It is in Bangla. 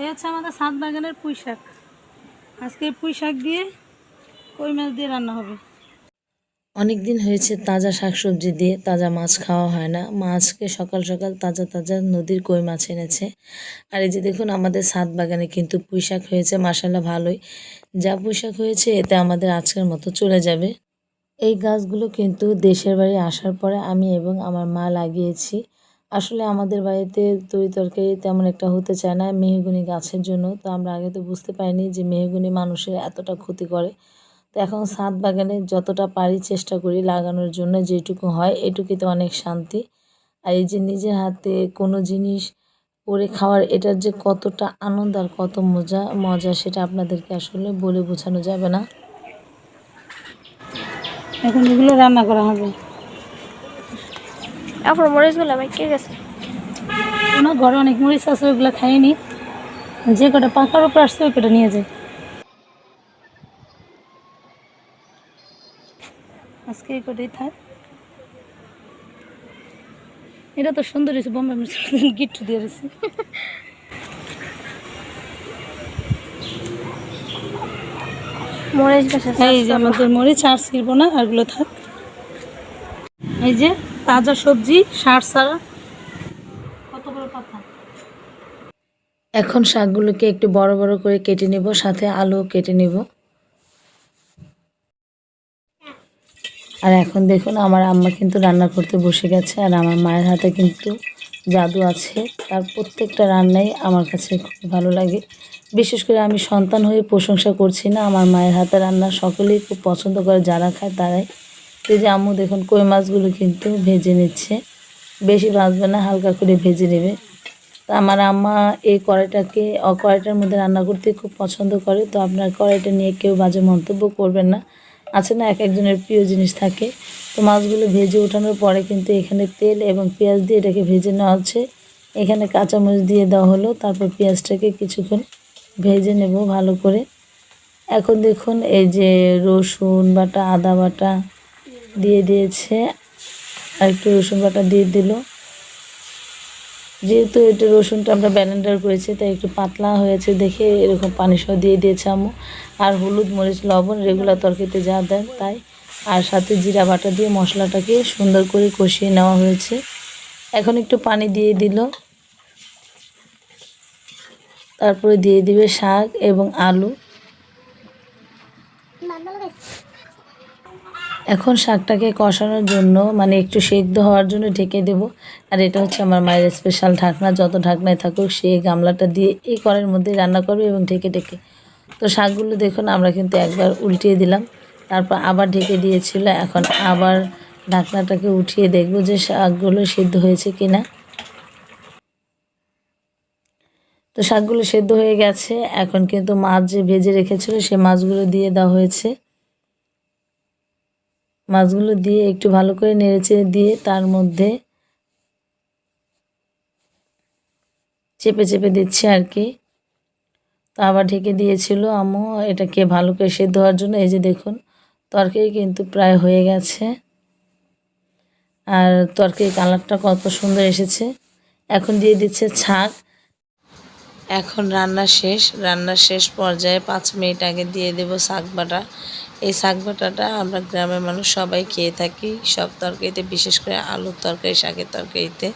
এই হচ্ছে আমাদের সাত বাগানের পুঁই শাক। আজকে পুঁই শাক দিয়ে কই মাছ দিয়ে রান্না হবে? অনেক দিন হয়েছে তাজা শাকসবজি দিয়ে তাজা মাছ খাওয়া হয় না। মাছকে সকাল সকাল তাজা তাজা নদীর কই মাছ এনেছে। আর এই যে দেখুন, আমাদের সাত বাগানে কিন্তু পুঁই শাক হয়েছে মাসাল্লাহ ভালোই। যা পুঁই শাক হয়েছে, এতে আমাদের আজকের মতো চলে যাবে। এই গাছগুলো কিন্তু দেশের বাড়ি আসার পরে আমি এবং আমার মা লাগিয়েছি। আসলে আমাদের বাড়িতে তরি তরকারি তেমন একটা হতে চায় না মেহগুনি গাছের জন্য। তো আমরা আগে তো বুঝতে পারিনি যে মেহগুনি মানুষের এতটা ক্ষতি করে। তো এখন ছাদ বাগানে যতটা পারি চেষ্টা করি লাগানোর জন্য যেটুকু হয় এটুকুতে অনেক শান্তি। আর এই যে নিজের হাতে কোনো জিনিস করে খাওয়ার, এটার যে কতটা আনন্দ আর কত মজা মজা সেটা আপনাদেরকে আসলে বলে বোঝানো যাবে না। এখন এগুলো রান্না করা হবে। এখন মরিচগুলো ভাই কে গেছে কোনো ঘরে অনেক মরিচ আছে ওগুলো খাইনি যে কটা পাকার উপর আসছে ওই কটা নিয়ে যায়। আজকে এই কটাই থাক। এটা তো সুন্দর হয়েছে বোম্বে গিট্টু দিয়ে গেছে এই যে আমাদের মরিচ আর ছিড়ব না আরগুলো থাক। এই যে তাজা সবজি, সার ছাড়া। কত বড় কথা। এখন শাকগুলোকে একটু বড় বড় করে কেটে নেব, সাথে আলু কেটে নেব। আর এখন দেখুন, আমার আম্মা কিন্তু রান্না করতে বসে গেছে, আর আমার মায়ের হাতে কিন্তু জাদু আছে। তার প্রত্যেকটা রান্নাই আমার কাছে খুব ভালো লাগে। বিশেষ করে আমি সন্তান হয়ে প্রশংসা করছি না, আমার মায়ের হাতে রান্না সকলেই খুব পছন্দ করে, যারা খায় তারাই এই যে আম্মু দেখুন, কই মাছগুলো কিন্তু ভেজে নিচ্ছে। বেশি ভাজবে না, হালকা করে ভেজে নেবে। তা আমার আম্মা এই কড়াইটাকে কড়াইটার মধ্যে রান্না করতে খুব পছন্দ করে, তো আপনার কড়াইটা নিয়ে কেউ বাজে মন্তব্য করবেন না। আছে না এক একজনের প্রিয় জিনিস থাকে। তো মাছগুলো ভেজে ওঠানোর পরে কিন্তু এখানে তেল এবং পেঁয়াজ দিয়ে এটাকে ভেজে নেওয়া হচ্ছে। এখানে কাঁচামরিচ দিয়ে দেওয়া হলো, তারপর পেঁয়াজটাকে কিছুক্ষণ ভেজে নেব ভালো করে। এখন দেখুন, এই যে রসুন বাটা, আদা বাটা দিয়ে দিয়েছে, আর একটু রসুন বাটা দিয়ে দিল। যেহেতু এটা রসুনটা আমরা ব্যালেন্ডার করেছি, তাই একটু পাতলা হয়েছে দেখে এরকম পানি সহ দিয়ে দিয়েছে আম্মু। আর হলুদ, মরিচ, লবণ রেগুলার তরকারিতে যা দেন তাই। আর সাথে জিরা বাটা দিয়ে মশলাটাকে সুন্দর করে কষিয়ে নেওয়া হয়েছে। এখন একটু পানি দিয়ে দিল। তারপরে দিয়ে দিবে শাক এবং আলু। এখন শাকটাকে কষানোর জন্য মানে একটু সেদ্ধ হওয়ার জন্য ঢেকে দেব। আর এটা হচ্ছে আমার মায়ের স্পেশাল ঢাকনা, যত ঢাকনায় থাকুক সেই গামলাটা দিয়ে এই কড়ের মধ্যে রান্না করবে এবং ঢেকে ঢেকে। তো শাকগুলো দেখুন, আমরা কিন্তু একবার উল্টিয়ে দিলাম। তারপর আবার ঢেকে দিয়েছিল, এখন আবার ঢাকনাটাকে উঠিয়ে দেখব যে শাকগুলো সেদ্ধ হয়েছে কিনা। তো শাকগুলো সেদ্ধ হয়ে গেছে, এখন কিন্তু মাছ যে ভেজে রেখেছিল সে মাছগুলো দিয়ে দেওয়া হয়েছে। মাছগুলো দিয়ে একটু ভালো করে নেড়েচেড়ে দিয়ে তার মধ্যে চেপে চেপে দিচ্ছি আর কি। তো আবার ঢেকে দিয়েছিল আম্মু এটাকে ভালো করে সেদ্ধ হওয়ার জন্য এই যে দেখুন, তরকারি কিন্তু প্রায় হয়ে গেছে। আর তরকারি কালারটা কত সুন্দর এসেছে। এখন দিয়ে দিচ্ছে ছাক। এখন রান্না শেষ। রান্নার শেষ পর্যায়ে পাঁচ মিনিট আগে দিয়ে দেব শাক বাটা। এই শাক বাটাটা আমরা গ্রামের মানুষ সবাই খেয়ে থাকি। সব তরকারিতে, বিশেষ করে আলুর তরকারি, শাকের তরকারিতে।